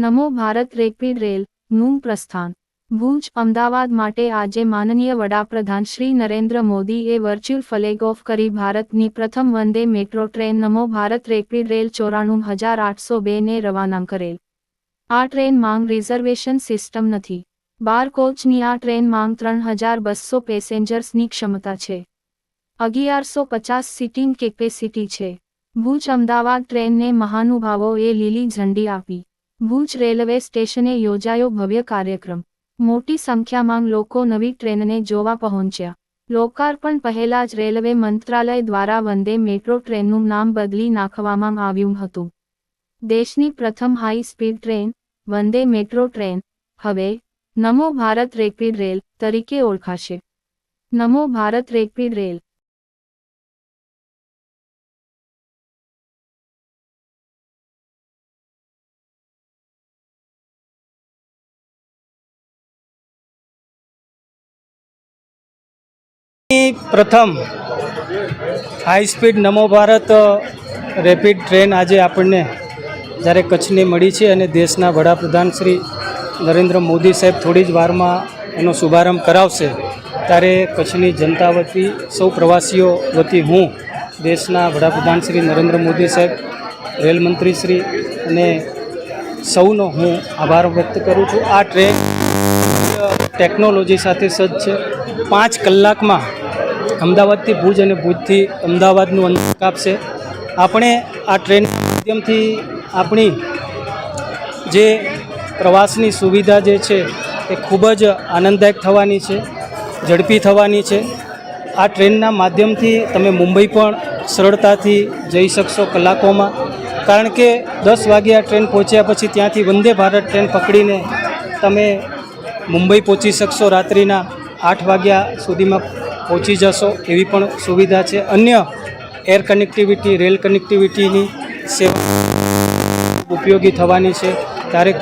નમો Bharat rapid rail, નું પ્રસ્થાન. ભુજ, અમદાવાદ માટે આજે માનનીય વડાપ્રધાન શ્રી નરેન્દ્ર મોદીએ વર્ચ્યુઅલ ફ્લેગ ઓફ કરી ભારતની પ્રથમ Vande metro train Namo Bharat rapid rail ચોરાણું હજાર આઠસો બેને રવાના કરેલ. આ ટ્રેન માંગ રિઝર્વેશન સિસ્ટમ નથી. બાર કોચની આ ટ્રેન માંગ ત્રણ હજાર બસો પેસેન્જર્સની ક્ષમતા છે. અગિયારસો પચાસ સીટિંગ કેપેસિટી છે. ભુજ, અમદાવાદ ટ્રેનને મહાનુભાવોએ લીલી ઝંડી આપી. ભુજ રેલવે સ્ટેશને યોજાયો ભવ્ય કાર્યક્રમ. મોટી સંખ્યામાં લોકો નવી ટ્રેનને જોવા પહોંચ્યા. લોકાર્પણ પહેલા જ રેલવે મંત્રાલય દ્વારા વંદે મેટ્રો ટ્રેનનું નામ બદલી નાખવામાં આવ્યું હતું. દેશની પ્રથમ high speed train Vande metro train, હવે નમો ભારત રેપિડ રેલ તરીકે ઓળખાશે. નમો ભારત રેપિડ રેલ પ્રથમ high speed Namo Bharat rapid train આજે આપણને જ્યારે કચ્છની મળી છે અને દેશના વડાપ્રધાન શ્રી નરેન્દ્ર મોદી સાહેબ થોડી જ વારમાં એનો શુભારંભ કરાવશે, ત્યારે કચ્છની જનતા વતી, સૌ પ્રવાસીઓ વતી હું દેશના વડાપ્રધાન શ્રી નરેન્દ્ર મોદી સાહેબ રેલમંત્રી શ્રી અને સૌનો હું આભાર વ્યક્ત કરું છું. આ ટ્રેન ટેકનોલોજી સાથે સજ્જ છે. પાંચ કલાકમાં અમદાવાદથી ભુજ અને ભુજથી અમદાવાદનું અંતર કાપશે. આપણે આ ટ્રેન માધ્યમથી આપણી જે પ્રવાસની સુવિધા જે છે એ ખૂબ જ આનંદદાયક થવાની છે, ઝડપી થવાની છે. આ ટ્રેનના માધ્યમથી તમે મુંબઈ પણ સરળતાથી જઈ શકશો કલાકોમાં. કારણ કે દસ વાગે આ ટ્રેન પહોંચ્યા પછી ત્યાંથી વંદે ભારત ટ્રેન પકડીને તમે મુંબઈ પહોંચી શકશો રાત્રિના આઠ વાગ્યા સુધીમાં. પહોંચી જશો એવી પણ સુવિધા છે. અન્ય એર કનેક્ટિવિટી રેલ કનેક્ટિવિટીની સેવા ઉપયોગી થવાની છે. ત્યારે